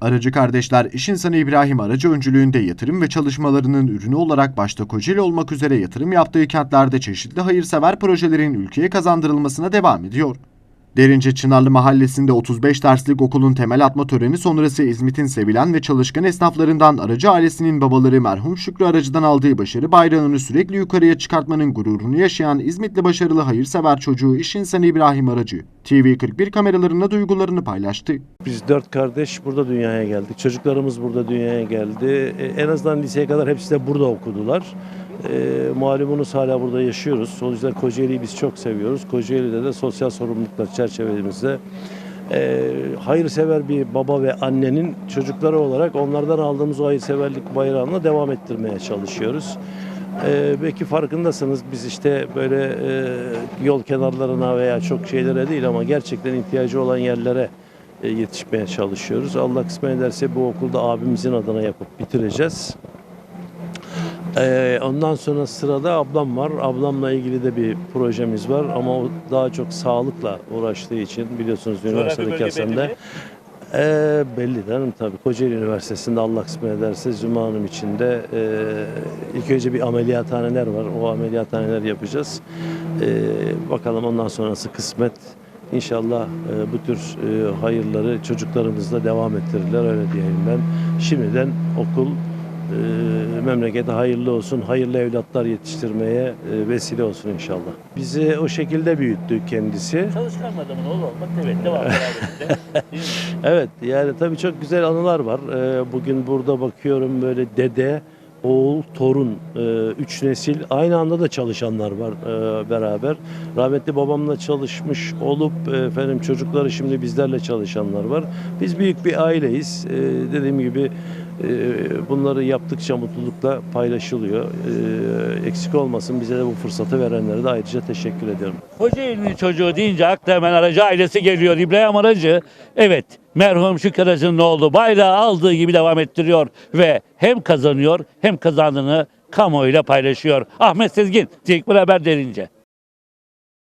Aracı kardeşler iş insanı İbrahim Aracı öncülüğünde yatırım ve çalışmalarının ürünü olarak başta Kocaeli olmak üzere yatırım yaptığı kentlerde çeşitli hayırsever projelerin ülkeye kazandırılmasına devam ediyor. Derince Çınarlı Mahallesi'nde 35 derslik okulun temel atma töreni sonrası İzmit'in sevilen ve çalışkan esnaflarından Aracı ailesinin babaları merhum Şükrü Aracı'dan aldığı başarı bayrağını sürekli yukarıya çıkartmanın gururunu yaşayan İzmitli başarılı hayırsever çocuğu iş insanı İbrahim Aracı, TV41 kameralarına duygularını paylaştı. Biz dört kardeş burada dünyaya geldik. Çocuklarımız burada dünyaya geldi. E, En azından liseye kadar hepsi de burada okudular. E, malumunuz hala burada yaşıyoruz. Yüzden Kocaeli'yi biz çok seviyoruz. Kocaeli'de de sosyal sorumluluklar çerçevemizde e, hayırsever bir baba ve annenin çocukları olarak onlardan aldığımız o hayırseverlik bayrağını devam ettirmeye çalışıyoruz. Ee, belki farkındasınız biz işte böyle e, yol kenarlarına veya çok şeylere değil ama gerçekten ihtiyacı olan yerlere e, yetişmeye çalışıyoruz. Allah kısmet ederse bu okulda abimizin adına yapıp bitireceğiz. Ee, ondan sonra sırada ablam var. Ablamla ilgili de bir projemiz var ama o daha çok sağlıkla uğraştığı için biliyorsunuz üniversitedeki Hasan'da. Ee, belli canım tabii. Kocaeli Üniversitesi'nde Allah kısmet ederse Züma Hanım için de e, ilk önce bir ameliyathaneler var. O ameliyathaneler yapacağız. Ee, bakalım ondan sonrası kısmet. İnşallah e, bu tür e, hayırları çocuklarımızla devam ettirirler öyle diyeyim ben. Şimdiden okul e, memlekete hayırlı olsun, hayırlı evlatlar yetiştirmeye e, vesile olsun inşallah. Bizi o şekilde büyüttü kendisi. Çalışkan adamın oğlu olmak evet devam beraberinde. Değil mi? Evet yani tabii çok güzel anılar var. Ee, bugün burada bakıyorum böyle dede, oğul, torun, e, üç nesil aynı anda da çalışanlar var e, beraber. Rahmetli babamla çalışmış olup e, efendim çocukları şimdi bizlerle çalışanlar var. Biz büyük bir aileyiz. E, dediğim gibi e, bunları yaptıkça mutlulukla paylaşılıyor. E, eksik olmasın bize de bu fırsatı verenlere de ayrıca teşekkür ediyorum. Kocaeli'nin çocuğu deyince akla hemen aracı ailesi geliyor. İbrahim Aracı evet merhum Şükrü Aracı'nın oğlu bayrağı aldığı gibi devam ettiriyor ve hem kazanıyor hem kazandığını kamuoyuyla paylaşıyor. Ahmet Sezgin, Tekbir Haber derince.